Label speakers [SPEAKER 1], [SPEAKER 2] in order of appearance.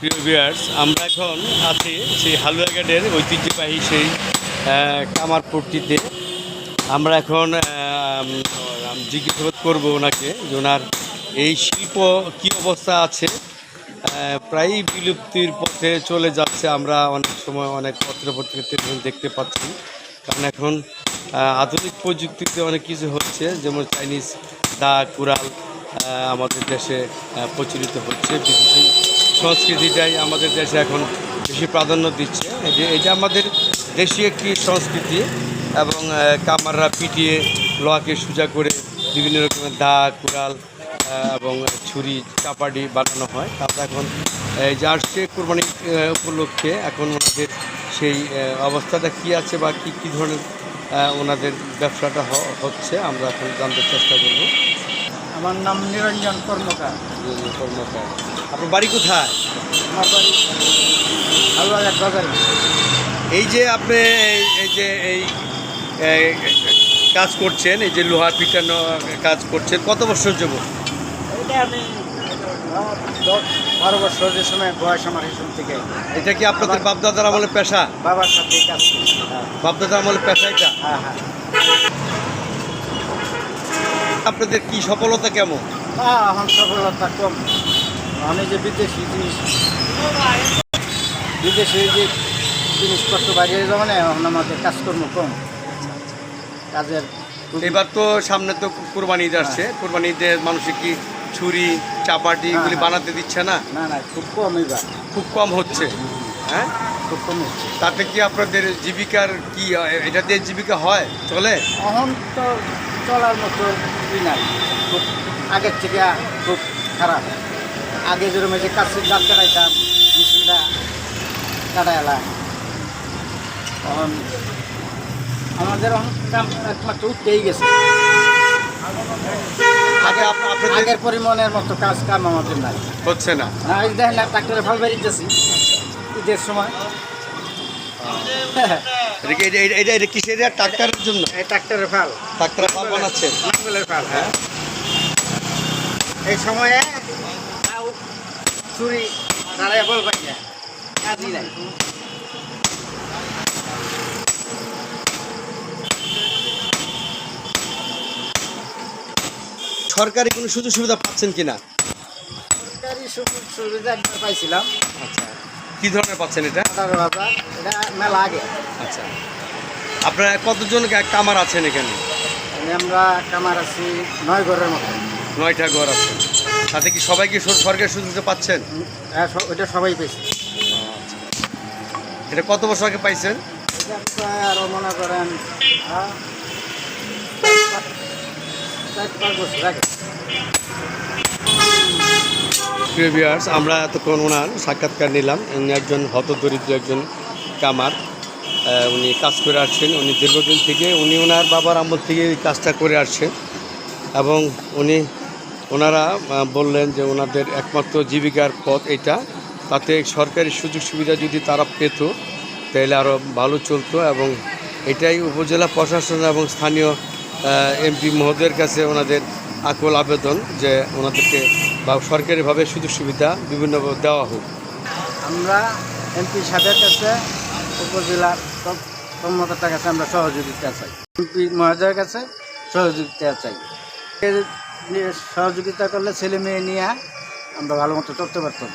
[SPEAKER 1] প্রিয় ভিউয়ার্স আমরা এখন আছি সেই হালুয়াঘাটের ঐতিহ্যবাহী সেই কামারপুরটিতে আমরা এখন জিজ্ঞাসাবাদ করব ওনাকে যে ওনার এই শিল্প কী অবস্থা আছে। আহ, প্রায়ই বিলুপ্তির পথে চলে যাচ্ছে আমরা অনেক সময় অনেক পত্রপত্রিকাতে দেখতে পাচ্ছি। কারণ এখন আধুনিক প্রযুক্তিতে অনেক কিছু হচ্ছে যেমন চাইনিজ দা কুড়াল আমাদের দেশে প্রচলিত হচ্ছে। বিদেশি সংস্কৃতিটাই আমাদের দেশে এখন বেশি প্রাধান্য দিচ্ছে। যে এটা আমাদের দেশীয় একটি সংস্কৃতি এবং কামাররা পিটিয়ে লোহাকে সোজা করে বিভিন্ন রকমের দা কুড়াল এবং ছুরি চাপাটি বানানো হয়। আমরা এখন এই আসছে কোরবানি উপলক্ষে এখন ওনাদের সেই অবস্থাটা কি আছে বা কী কী ধরনের ওনাদের ব্যবসাটা হচ্ছে আমরা এখন জানতে চেষ্টা করব।
[SPEAKER 2] আমার নাম নিরঞ্জন কর্মকার।
[SPEAKER 1] কর্মকার। আপনার বাড়ি কোথায়?
[SPEAKER 2] আমার বাড়ি বাজারে।
[SPEAKER 1] এই যে আপনি এই- যে এই কাজ করছেন এই যে লোহার পিটানো কাজ করছেন কত বছর যাব
[SPEAKER 2] এটা আমি দশ বারো বছর সময় বয়স আমার হিসেব থেকে।
[SPEAKER 1] এটা কি আপনাদের বাপদাদার আমলের পেশা?
[SPEAKER 2] বাবার সাথে কাজ করি হ্যাঁ।
[SPEAKER 1] বাপদাদার আমলের পেশা এটা?
[SPEAKER 2] হ্যাঁ হ্যাঁ।
[SPEAKER 1] আপনাদের কি সফলতা কেমন?
[SPEAKER 2] হ্যাঁ এখন সফলতা কম। আমি যে বিদেশি জিনিস বিদেশি যে জিনিসপত্র বাইরে যাবে না এখন আমাদের কাজকর্ম কম। কাজের
[SPEAKER 1] এবার তো সামনে তো কোরবানি ঈদ আসছে। কোরবানি ঈদে মানুষে কি ছুরি চাপাটি এগুলি
[SPEAKER 2] হ্যাঁ।
[SPEAKER 1] বানাতে দিচ্ছে না?
[SPEAKER 2] না না খুব কম এবার।
[SPEAKER 1] খুব কম হচ্ছে। হ্যাঁ?
[SPEAKER 2] খুব কম হচ্ছে।
[SPEAKER 1] তাতে কি আপনাদের জীবিকার কি হয়? এটা দিয়ে জীবিকা হয়? চলে?
[SPEAKER 2] এখন তো চলার মতো নাই। খুব আগের থেকে খুব খারাপ। আগে যেরকম যে কাছে গাছ কাটাইতাম মেশিনটা কাটাইলাম। তখন আমাদের একমাত্র উঠতেই গেছে।
[SPEAKER 1] আগে
[SPEAKER 2] আগের পরিমাণের মতো কাজ কাম আমাদের নাই।
[SPEAKER 1] হচ্ছে না।
[SPEAKER 2] না এই দেখেন না ট্রাক্টরে ফাল বেরিয়েছি। ঈদের সময়।
[SPEAKER 1] এটা এটা- কিসের ট্রাক্টরের জন্য?
[SPEAKER 2] ট্রাক্টরের ফাল। ফাল হ্যাঁ। এই সময়ে চুরি না কাজই নাই।
[SPEAKER 1] সরকারি কোনো সুযোগ সুবিধা পাচ্ছেন কিনা?
[SPEAKER 2] সরকারি সুযোগ সুবিধা একবার পাইছিলাম।
[SPEAKER 1] আচ্ছা। কি ধরনের পাচ্ছেন এটা?
[SPEAKER 2] আঠারো হাজার। এটা মেলা আগে।
[SPEAKER 1] আচ্ছা। আপনারা কতজন কামার আছেন এখানে?
[SPEAKER 2] মানে আমরা কামার আছি নয় ঘরের মতো।
[SPEAKER 1] নয়টা ঘর আছে। তাতে কি সবাই কি সরকারি সুযোগ পাচ্ছেন?
[SPEAKER 2] হ্যাঁ, ওইটা সবাই পেয়েছি
[SPEAKER 1] এটা কত বছর আগে পাইছেন?
[SPEAKER 2] আরও মনে করেন
[SPEAKER 1] ভিউয়ার্স আমরা এতক্ষণ ওনার সাক্ষাৎকার নিলাম। উনি একজন হতদরিদ্র একজন কামার। উনি কাজ করে আসছেন। উনি দীর্ঘদিন থেকে উনি ওনার বাবার আমল থেকে এই কাজটা করে আসছেন। এবং উনি ওনারা বললেন যে ওনাদের একমাত্র জীবিকার পথ এটা। তাতে সরকারি সুযোগ সুবিধা যদি তারা পেত, তাহলে আরও ভালো চলতো এবং এটাই উপজেলা প্রশাসন এবং স্থানীয় এমপি মহোদয়ের কাছে ওনাদের আকুল আবেদন যে ওনাদেরকে বা সরকারিভাবে সুযোগ সুবিধা বিভিন্ন দেওয়া হোক।
[SPEAKER 2] আমরা এমপি সাহেবের কাছে, উপজেলার কর্মকর্তার কাছে আমরা সহযোগিতা চাই। এমপি মহোদয়ের কাছে সহযোগিতা চাই। সহযোগিতা করলে ছেলে মেয়ে নিয়ে আমরা ভালো মতো চলতে পারতাম।